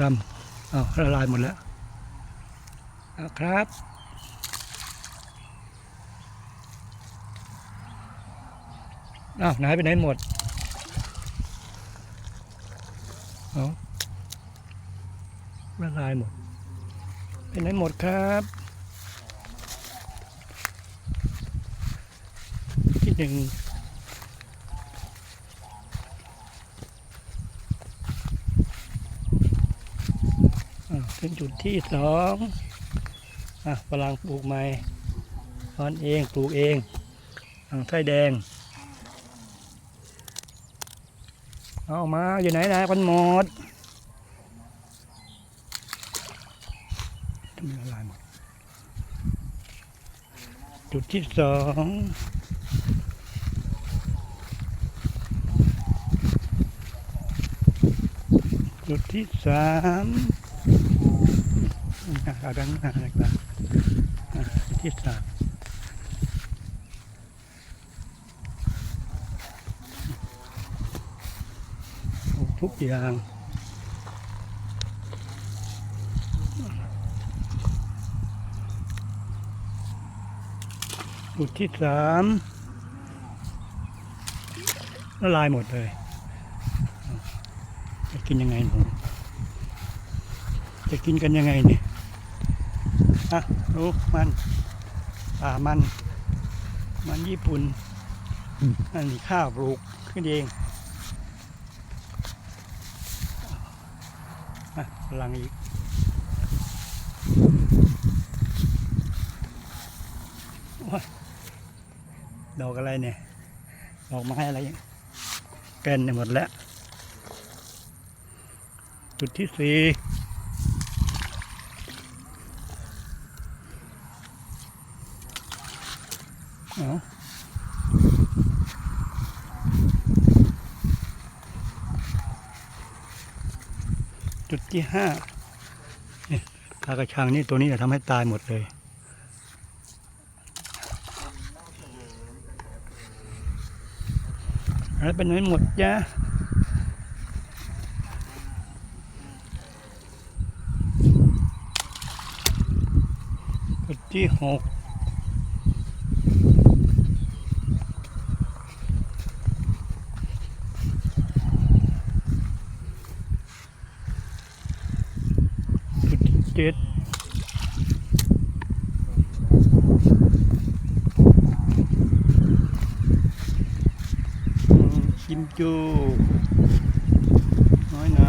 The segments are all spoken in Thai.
รำเอาละลายหมดแล้วครับ อ้าว ไหนไปไหนหมดเอาละลายหมด ไปไหนหมดครับที่หนึ่ง อ่าเป็นจุดที่สองอะฝรั่งปลูกใหม่ตอนเองปลูกเองอ่างไส้แดง เอามาอยู่ไหนนะกันหมดทำไมละลายหมด จุดที่สองจุดที่สาม อะเอาด้านหน้าเลยครับอะจุดที่สามโอ้ทุกอย่างจุดที่สามละลายหมดเลย จะกินยังไงหนูจะกินกันยังไงเนี่ย อะดูมันป่ามัน มันญี่ปุ่นอันนี้ข้าวปลูกขึ้นเองอะพลังอีกดอกอะไรเนี่ย ดอกไม้อะไรเนี่ยแกนเนี่ยหมดแล้ว จุดที่สี่เอา จุดที่ห้านี่ยกากระชังนี่ตัวนี้จะทำให้ตายหมดเลยอะไรเป็นไหนหมดจ้ะจุดที่หก จุดกิมจูน้อยนา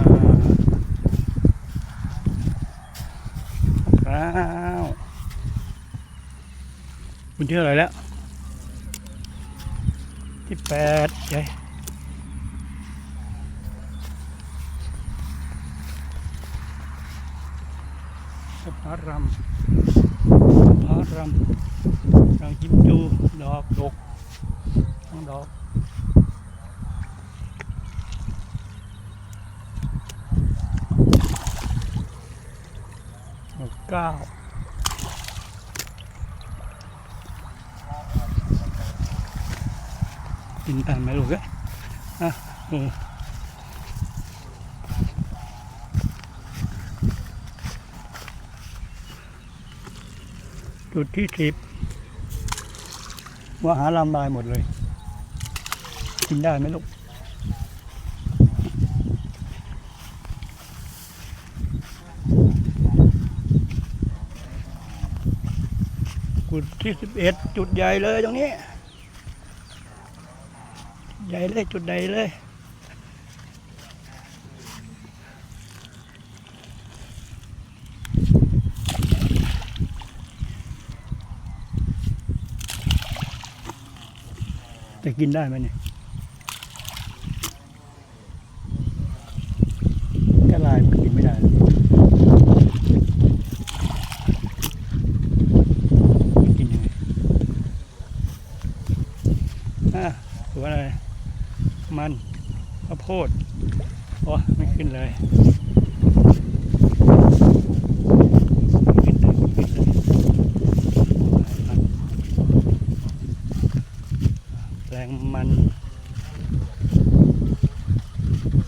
ว้าวคุณที่เท่าไรแล้วที่แปดใช่ะพารำสะพารำรังจิมจูดอกดกทั้งดอกหกเก้ากินตามไหมลูกเอ้ยอะเออ จุดที่สิบว่าหาลำลายหมดเลย กินได้ไหมลูกจุดที่สิบเอ็ดจุดใหญ่เลยตรงนี้ ใหญ่เลยจุดใหญ่เลย จะกินได้ไหมเนี่ยกระลายมันกินไม่ได้กินยังไงอะตัวอะไร มันข้าวโพดโอ้ไม่ขึ้นเลยไม่ขึ้นเลยไม่ขึ้นเลยแร งมัน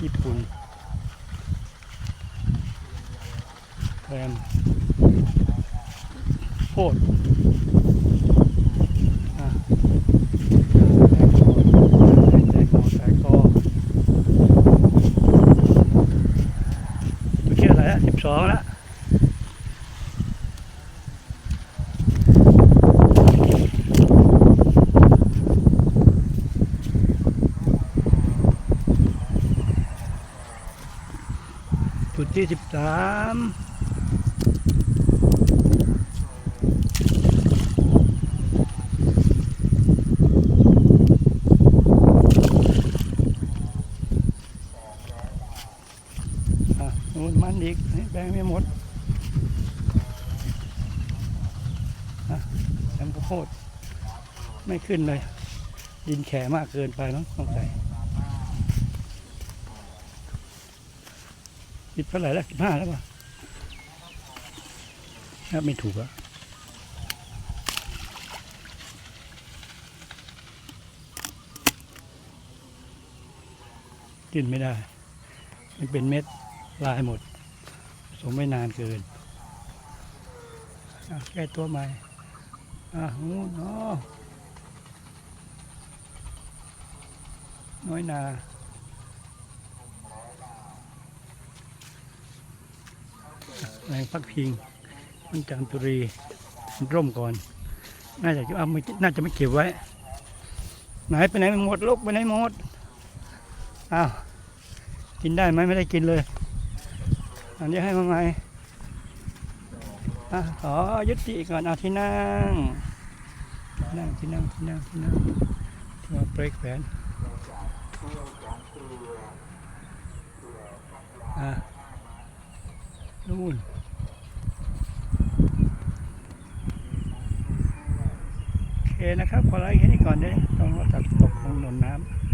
ญี่ปุ่นรมโพดอะแตกคอแตกคอแตกคอตัว ที่สิบสามอะนู่นมันอีกแบ่งไม่หมดอะแซมข้าวโพดไม่ขึ้นเลย ดินแข็มากเกินไปมั้งต้องใส่ สิบเท่าไหร่แล้วสิบห้าแล้วป่ะนับไม่ถูกอะกินไม่ได้ มันเป็นเม็ดลายหมด สมไม่นานเกิน แก้ตัวใหม่ อะงูนอน้อยนา แรงพักพิงมันจันตุรีมันร่มก่อน น่าจะเอาไม่น่าจะไม่เก็บไว้ ไหนไปไหนหมดลกไปไหนหมดอ้าวกินได้ไหมไม่ได้กินเลย อันนี้ให้มาไหมอะขอยุติก่อนเอาที่นั่งนั่งที่นั่งที่นั่งที่นั่งที่มาเบรกแผนอะ นู่นโอเคนะครับขอไลค์แค่นี้ก่อนเด้ต้องตัดตกลงหนนน้ำ